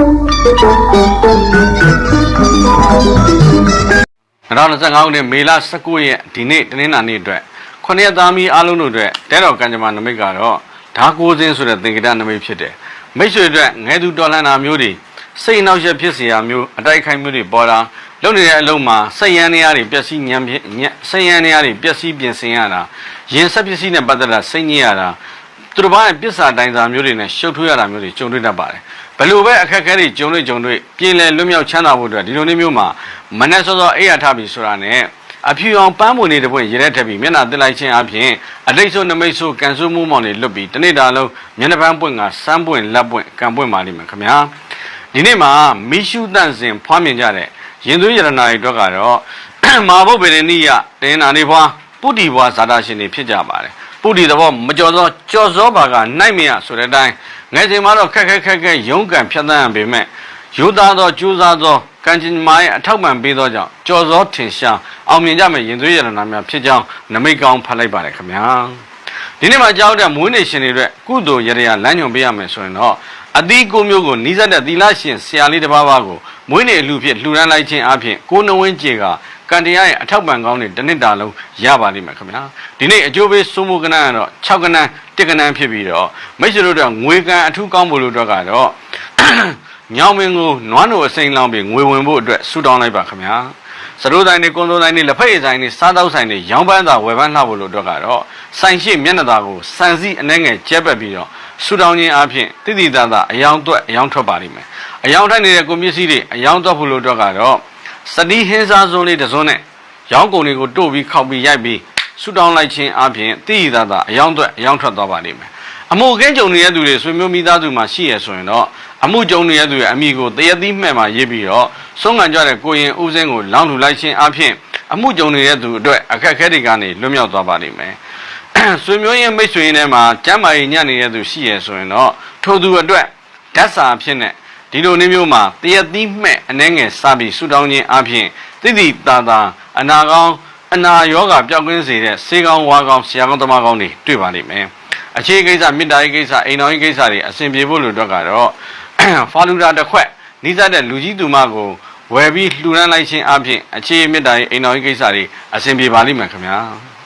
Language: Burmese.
2025ခုနှစ်မေလ19ရက်ဒီနေ့တနင်္လာနေ့အတွက်ခုနှစ်သားမီးအားလုံးတို့အတွက်တဲတော်ကံကြမ္မာနမိတ်ကတော့ဓာကိုစင်းဆိုတဲ့သင်္ကေတနမိတ်ဖြစ်တယ်။မိတ်ဆွေအတွက်ငဲသူတော်လှန်တာမျိုးတွေစိတ်နှောက်ယှက်ဖြစ်စရာမျိုးအတိုက်ခိုက်မျိုးတွေပေါ်လာလုံနေတဲ့အလုံးမှာစိတ်ရန်နေရတွေပျက်စီးညံပြစိတ်ရန်နေရတွေပျက်စီးပြင်ဆင်ရတာရင်ဆက်ပစ္စည်းနဲ့ပတ်သက်တာစိတ်ညစ်ရတာသူတို့ဘာပစ္စာတိုင်းစာမျိုးတွေနဲ့ရှုပ်ထွေးရတာမျိုးတွေကြုံတွေ့တတ်ပါတယ်။ ဘယ်လိုပဲအခက်အခဲတွေကြုံတွေ့ကြုံတွေ့ပြည်လည်လွတ်မြောက်ချမ်းသာဖို့အတွက်ဒီလိုနေ့မျိုးမှာမနဲ့စောစောအိယာထပြီဆိုတာနဲ့အဖြူအောင်ပန်းမွေနေတဲ့ပွင့်ရတဲ့ထက်ပြီးမျက်နှာတက်လိုက်ခြင်းအပြင်အတိတ်ဆိုးနမိတ်ဆိုးကန်ဆိုးမှုမောင်တွေလွတ်ပြီးတနေ့တာလုံးမျက်နှာပန်းပွင့်ကစမ်းပွင့်လက်ပွင့်ကံပွင့်ပါလိမ့်မယ်ခင်ဗျာဒီနေ့မှာမိရှုတန့်စင်ဖွားမြင်ကြတဲ့ရင်သွေးရတနာတွေအတွက်ကတော့မာဘုတ်ဗေဒနိယတင်းနာနေဖွားပုတ္တိဘွားဇာတာရှင်တွေဖြစ်ကြပါတယ် ပုတ္တိသဘောမကြော်သောကြော်စောပါကနိုင်မရဆိုတဲ့အတိုင်းငယ်ချိန်မှာတော့ခက်ခက်ခက်ခက်ရုန်းကန်ဖြတ်သန်းရပေမဲ့ယူသားသောကြိုးစားသောကံကျင်မာရဲ့အထောက်ပံ့ပေးသောကြောင့်ကြော်စောထင်ရှားအောင်မြင်ကြမယ့်ရင်သွေးရတနာများဖြစ်ကြောင်းနမိတ်ကောင်းဖတ်လိုက်ပါတယ်ခင်ဗျာဒီနေ့မှာကြောက်တဲ့မွေးနေ့ရှင်တွေအတွက်ကုသိုလ်ရရလမ်းညွှန်ပေးရမယ်ဆိုရင်တော့အသီးကိုမျိုးကိုနီးစပ်တဲ့သီလရှင်ဆရာလေးတစ်ပါးပါးကိုမွေးနေ့အလှဖြစ်လှူဒန်းလိုက်ခြင်းအပြင်ကိုနှဝင်းကျေက ကံတရားရဲ့အထောက်ပံ့ကောင်းတွေတစ်နှစ်တာလုံးရပါလိမ့်မယ်ခင်ဗျာဒီနေ့အကျိုးပေးစိုးမိုးကနန်းကတော့6ကနန်း1ကနန်းဖြစ်ပြီးတော့မိတ်ဆွေတို့တော့ငွေကံအထူးကောင်းဖို့လို့တော့ကတော့ညောင်မင်းကိုနွားနိုအစိမ်းလောင်းပြီးငွေဝင်ဖို့အတွက်ဆူတောင်းလိုက်ပါခင်ဗျာစရိုးတိုင်းတွေကွန်တိုတိုင်းတွေလက်ဖက်ရည်ဆိုင်တွေစားတောက်ဆိုင်တွေရောင်းပန်းသာဝယ်ပန်းလှဖို့လို့အတွက်ကတော့ဆိုင်ရှိမျက်နှာသာကိုစံစည်းအနှဲငယ်ကျက်ပက်ပြီးတော့ဆူတောင်းခြင်းအပြင်တိတိတသာအယောင်သွက်အယောင်ထွက်ပါလိမ့်မယ်အယောင်ထိုက်နေတဲ့ကုန်ပစ္စည်းတွေအယောင်သွက်ဖို့လို့အတွက်ကတော့ စတီးဟင်းစားစုံးလေးတစ်စုံနဲ့ရောင်းကုန်တွေကိုတို့ပြီးခောက်ပြီးရိုက်ပြီးဆူတောင်းလိုက်ခြင်းအပြင်တိတိတသာအယောင်သွက်အယောင်ထွက်သွားပါလိမ့်မယ်အမှုကင်းကြုံနေတဲ့သူတွေဆွေမျိုးမိသားစုမှာရှိရဆိုရင်တော့အမှုကြုံနေတဲ့သူရဲ့အမိကိုတရသီးမှဲ့မှာရေးပြီးတော့ဆုံးခံကြတဲ့ကိုရင်ဦးစင်းကိုလောင်းထူလိုက်ခြင်းအပြင်အမှုကြုံနေတဲ့သူအတွက်အခက်အခဲတွေကနေလွတ်မြောက်သွားပါလိမ့်မယ်။ဆွေမျိုးရင်မိတ်ဆွေရင်ထဲမှာကျမ်းမာရေးညံ့နေတဲ့သူရှိရဆိုရင်တော့ထိုသူအတွက်ဓာတ်စာအဖြစ်နဲ့ ဒီလိုနေမျိုးမှာတရသီးမှဲ့အနှဲငယ်စပြီးဆူတောင်းခြင်းအပြင်တိတိတာတာအနာကောင်းအနာယောဂပျောက်ကင်းစေတဲ့ဆေးကောင်းဝါကောင်းဆရာကောင်းသမားကောင်းတွေတွေ့ပါလိမ့်မယ်။အခြေကိစ္စမေတ္တာရေးကိစ္စအိမ်တော်ရေးကိစ္စတွေအဆင်ပြေဖို့လို့အတွက်ကတော့ဖာလူတာတစ်ခွက်နိစ္စတဲ့လူကြီးသူမကိုဝယ်ပြီးလှူဒန်းလိုက်ခြင်းအပြင်အခြေမေတ္တာရေးအိမ်တော်ရေးကိစ္စတွေအဆင်ပြေပါလိမ့်မယ်ခင်ဗျာ။